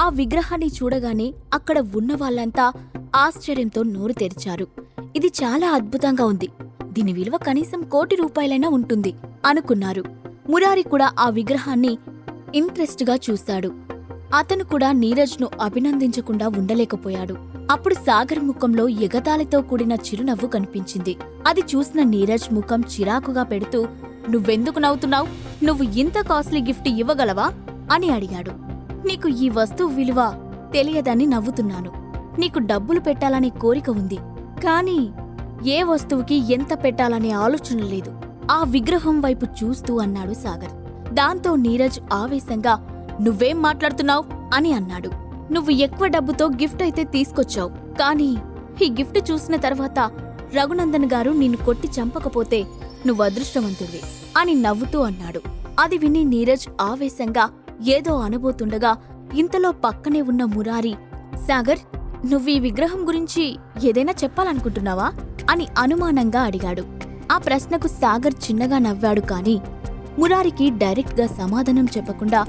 ఆ విగ్రహాన్ని చూడగానే అక్కడ ఉన్న వాళ్ళంతా ఆశ్చర్యంతో నోరు తెరిచారు. ఇది చాలా అద్భుతంగా ఉంది. దీని విలువ కనీసం కోటి రూపాయలైనా ఉంటుంది అనుకున్నారు. మురారి కూడా ఆ విగ్రహాన్ని ఇంట్రెస్ట్గా చూశాడు. అతను కూడా నీరజ్ను అభినందించకుండా ఉండలేకపోయాడు. అప్పుడు సాగర్ ముఖంలో ఎగతాళితో కూడిన చిరునవ్వు కనిపించింది. అది చూసిన నీరజ్ ముఖం చిరాకుగా పెడుతూ నువ్వెందుకు నవ్వుతున్నావు? నువ్వు ఇంత కాస్ట్లీ గిఫ్ట్ ఇవ్వగలవా? అని అడిగాడు. నీకు ఈ వస్తువు విలువ తెలియదని నవ్వుతున్నాను. నీకు డబ్బులు పెట్టాలనే కోరిక ఉంది. కానీ ఏ వస్తువుకి ఎంత పెట్టాలనే ఆలోచన లేదు. ఆ విగ్రహం వైపు చూస్తూ అన్నాడు సాగర్. దాంతో నీరజ్ ఆవేశంగా నువ్వేం మాట్లాడుతున్నావు? అని అన్నాడు. నువ్వు ఎక్కువ డబ్బుతో గిఫ్ట్ అయితే తీసుకొచ్చావు. కానీ ఈ గిఫ్ట్ చూసిన తర్వాత రఘునందన్ గారు నిన్ను కొట్టి చంపకపోతే నువ్వు అదృష్టవంతుడివి అని నవ్వుతూ అన్నాడు. అది విని నీరజ్ ఆవేశంగా ఏదో అనబోతుండగా ఇంతలో పక్కనే ఉన్న మురారి సాగర్ నువ్వు ఈ విగ్రహం గురించి ఏదైనా చెప్పాలనుకుంటున్నావా? అని అనుమానంగా అడిగాడు. ఆ ప్రశ్నకు సాగర్ చిన్నగా నవ్వాడు కాని మురారికి డైరెక్ట్గా సమాధానం చెప్పకుండా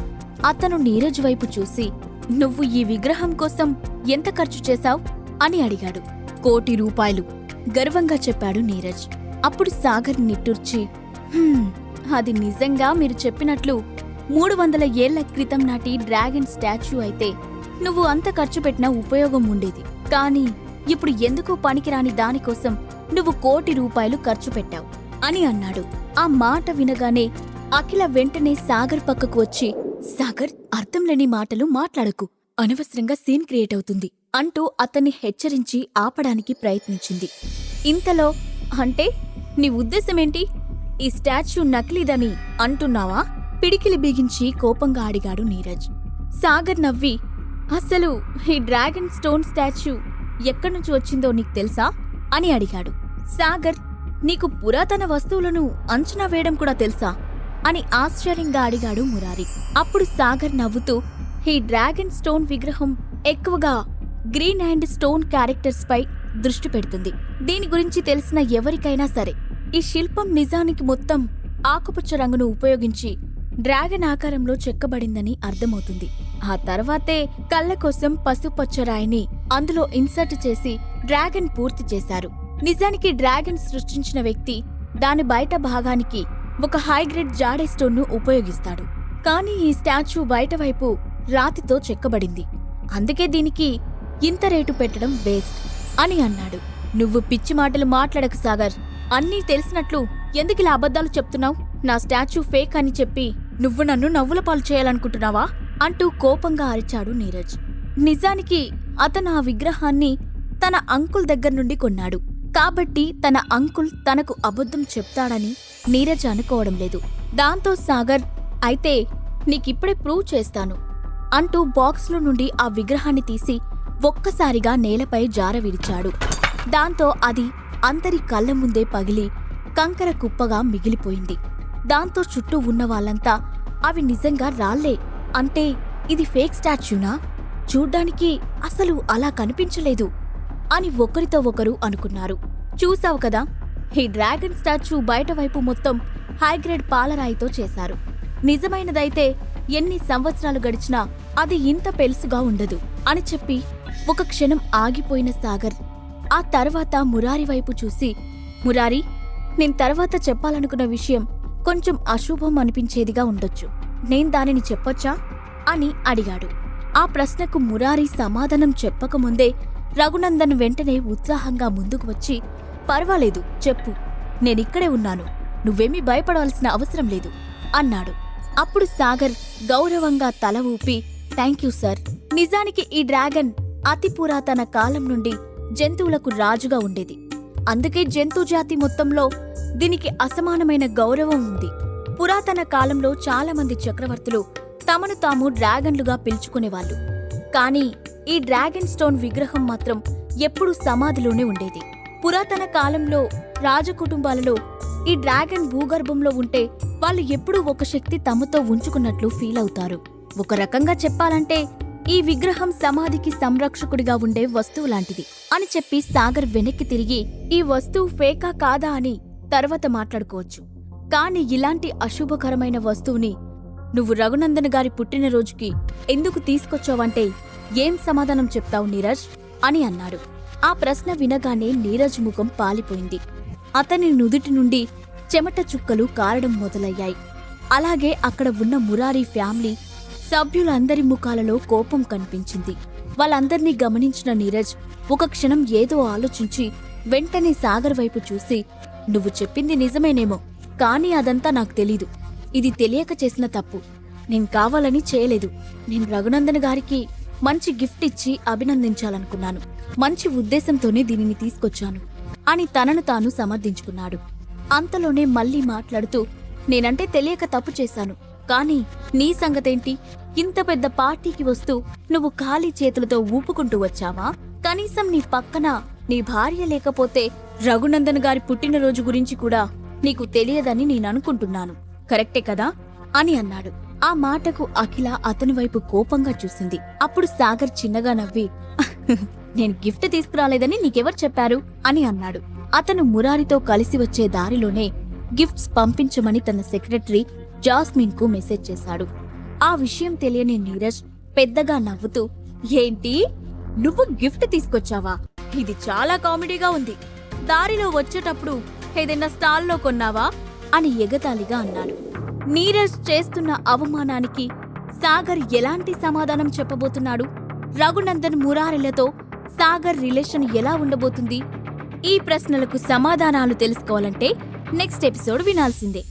అతను నీరజ్ వైపు చూసి నువ్వు ఈ విగ్రహం కోసం ఎంత ఖర్చు చేశావ్? అని అడిగాడు. కోటి రూపాయలు గర్వంగా చెప్పాడు నీరజ్. అప్పుడు సాగర్ నిట్టూర్చి అది నిజంగా మీరు చెప్పినట్లు మూడు వందల ఏళ్ళ క్రితం నాటి డ్రాగన్ స్టాచ్యూ అయితే నువ్వు అంత ఖర్చు పెట్టినా ఉపయోగం ఉండేది. కానీ ఇప్పుడు ఎందుకు పనికిరాని దానికోసం నువ్వు కోటి రూపాయలు ఖర్చు పెట్టావు అని అన్నాడు. ఆ మాట వినగానే అఖిల వెంటనే సాగర్ పక్కకు వచ్చి సాగర్ అర్థం లేని మాటలు మాట్లాడకు. అనవసరంగా సీన్ క్రియేట్ అవుతుంది అంటూ అతన్ని హెచ్చరించి ఆపడానికి ప్రయత్నించింది. ఇంతలో అంటే నీ ఉద్దేశమేంటి? ఈ స్టాచ్యూ నకిలీదని అంటున్నావా? పిడికిలి బిగించి కోపంగా అడిగాడు నీరజ్. సాగర్ నవ్వి అసలు ఈ డ్రాగన్ స్టోన్ స్టాచ్యూ ఎక్కడి నుంచి వచ్చిందో నీకు తెలుసా? అని అడిగాడు. సాగర్ నీకు పురాతన వస్తువులను అంచనా వేయడం కూడా తెలుసా? అని ఆశ్చర్యంగా అడిగాడు మురారి. అప్పుడు సాగర్ నవ్వుతూ ఈ డ్రాగన్ స్టోన్ విగ్రహం ఎక్కువగా గ్రీన్ అండ్ స్టోన్ క్యారెక్టర్స్ పై దృష్టి పెడుతుంది. దీని గురించి తెలిసిన ఎవరికైనా సరే ఈ శిల్పం నిజానికి మొత్తం ఆకుపచ్చ రంగును ఉపయోగించి డ్రాగన్ ఆకారంలో చెక్కబడిందని అర్థమవుతుంది. ఆ తర్వాతే కళ్ళ కోసం పసుపచ్చ రాయిని అందులో ఇన్సర్ట్ చేసి డ్రాగన్ పూర్తి చేశారు. నిజానికి డ్రాగన్ సృష్టించిన వ్యక్తి దాని బయట భాగానికి ఒక హైగ్రేడ్ జాడే స్టోన్ను ఉపయోగిస్తాడు. కానీ ఈ స్టాచ్యూ బయట వైపు రాతితో చెక్కబడింది. అందుకే దీనికి ఇంత రేటు పెట్టడం వేస్ట్ అని అన్నాడు. నువ్వు పిచ్చి మాటలు మాట్లాడకు సాగర్ అన్నీ తెలిసినట్లు ఎందుకిలా అబద్ధాలు చెప్తున్నావు? నా స్టాచ్యూ ఫేక్ అని చెప్పి నువ్వు నన్ను నవ్వుల పాలు చేయాలనుకుంటున్నావా? అంటూ కోపంగా అరిచాడు నీరజ్. నిజానికి అతను ఆ విగ్రహాన్ని తన అంకుల్ దగ్గర నుండి కొన్నాడు. కాబట్టి తన అంకుల్ తనకు అబద్ధం చెప్తాడని నీరజ్ అనుకోవడం లేదు. దాంతో సాగర్ అయితే నీకిప్పుడే ప్రూవ్ చేస్తాను అంటూ బాక్స్లో నుండి ఆ విగ్రహాన్ని తీసి ఒక్కసారిగా నేలపై జార విడిచాడు దాంతో అది అందరి కళ్ళ ముందే పగిలి కంకర కుప్పగా మిగిలిపోయింది. దాంతో చుట్టూ ఉన్న వాళ్ళంతా అవి నిజంగా రాళ్ళే. అంటే ఇది ఫేక్ స్టాచ్యూనా? చూడ్డానికి అసలు అలా కనిపించలేదు. అని ఒకరితో ఒకరు అనుకున్నారు. చూసావు కదా ఈ డ్రాగన్ స్టాచ్యూ బయట వైపు మొత్తం హైగ్రేడ్ పాలరాయితో చేశారు. నిజమైనదైతే ఎన్ని సంవత్సరాలు గడిచినా అది ఇంత పెలుసుగా ఉండదు. అని చెప్పి ఒక క్షణం ఆగిపోయిన సాగర్ ఆ తర్వాత మురారి వైపు చూసి మురారి నేను తర్వాత చెప్పాలనుకున్న విషయం కొంచెం అశుభం అనిపించేదిగా ఉండొచ్చు. నేను దానిని చెప్పొచ్చా? అని అడిగాడు. ఆ ప్రశ్నకు మురారి సమాధానం చెప్పకముందే రఘునందన్ వెంటనే ఉత్సాహంగా ముందుకు వచ్చి పర్వాలేదు చెప్పు. నేనిక్కడే ఉన్నాను. నువ్వేమీ భయపడవలసిన అవసరం లేదు అన్నాడు. అప్పుడు సాగర్ గౌరవంగా తల ఊపి థ్యాంక్ యూ సార్. నిజానికి ఈ డ్రాగన్ అతి పురాతన కాలం నుండి జంతువులకు రాజుగా ఉండేది. అందుకే జంతు జాతి మొత్తంలో దీనికి అసమానమైన గౌరవం ఉంది. పురాతన కాలంలో చాలామంది చక్రవర్తులు తమను తాము డ్రాగన్లుగా పిలుచుకునేవాళ్ళు. కానీ ఈ డ్రాగన్ స్టోన్ విగ్రహం మాత్రం ఎప్పుడూ సమాధిలోనే ఉండేది. పురాతన కాలంలో రాజకుటుంబాలలో ఈ డ్రాగన్ భూగర్భంలో ఉంటే వాళ్ళు ఎప్పుడూ ఒక శక్తి తమతో ఉంచుకున్నట్లు ఫీల్ అవుతారు. ఒక రకంగా చెప్పాలంటే ఈ విగ్రహం సమాధికి సంరక్షకుడిగా ఉండే వస్తువు లాంటిది అని చెప్పి సాగర్ వెనక్కి తిరిగి ఈ వస్తువు ఫేకా కాదా? అని తర్వాత మాట్లాడుకోవచ్చు. కాని ఇలాంటి అశుభకరమైన వస్తువుని నువ్వు రఘునందన్ గారి పుట్టినరోజుకి ఎందుకు తీసుకొచ్చావంటే ఏం సమాధానం చెప్తావు నీరజ్? అని అన్నాడు ఆ ప్రశ్న వినగానే నీరజ్ ముఖం పాలిపోయింది. అతని నుదుటి నుండి చెమట చుక్కలు కారడం మొదలయ్యాయి. అలాగే అక్కడ ఉన్న మురారి ఫ్యామిలీ సభ్యులందరి ముఖాలలో కోపం కనిపించింది. వాళ్ళందర్నీ గమనించిన నీరజ్ ఒక క్షణం ఏదో ఆలోచించి వెంటనే సాగర్ వైపు చూసి నువ్వు చెప్పింది నిజమేనేమో కానీ అదంతా నాకు తెలీదు. ఇది తెలియక చేసిన తప్పు. నేను కావాలని చేయలేదు. నేను రఘునందన్ గారికి మంచి గిఫ్ట్ ఇచ్చి అభినందించాలనుకున్నాను. మంచి ఉద్దేశంతోనే దీనిని తీసుకొచ్చాను. అని తనను తాను సమర్థించుకున్నాడు. అంతలోనే మళ్ళీ మాట్లాడుతూ నేనంటే తెలియక తప్పు చేశాను కానీ నీ సంగతేంటి? ఇంత పెద్ద పార్టీకి వస్తూ నువ్వు ఖాళీ చేతులతో ఊపుకుంటూ వచ్చావా? కనీసం నీ పక్కన నీ భార్య లేకపోతే రఘునందన్ గారి పుట్టినరోజు గురించి కూడా నీకు తెలియదని నేననుకుంటున్నాను కరెక్టే కదా? అని అన్నాడు. ఆ మాటకు అఖిల అతని వైపు కోపంగా చూసింది. అప్పుడు సాగర్ చిన్నగా నవ్వి నేను గిఫ్ట్ తీసుకురాలేదని నీకెవరు చెప్పారు? అని అన్నాడు. అతను మురారితో కలిసి వచ్చే దారిలోనే గిఫ్ట్స్ పంపించమని తన సెక్రటరీ జాస్మిన్కు మెసేజ్ చేశాడు. ఆ విషయం తెలియని నీరజ్ పెద్దగా నవ్వుతూ ఏంటి? నువ్వు గిఫ్ట్ తీసుకొచ్చావా? ఇది చాలా కామెడీగా ఉంది. దారిలో వచ్చేటప్పుడు ఏదైనా స్టాల్లో కొన్నావా? అని ఎగతాళిగా అన్నాడు నీరజ్ చేస్తున్న అవమానానికి సాగర్ ఎలాంటి సమాధానం చెప్పబోతున్నాడు? రఘునందన్ మురారిలతో సాగర్ రిలేషన్ ఎలా ఉండబోతుంది? ఈ ప్రశ్నలకు సమాధానాలు తెలుసుకోవాలంటే నెక్స్ట్ ఎపిసోడ్ వినాల్సిందే.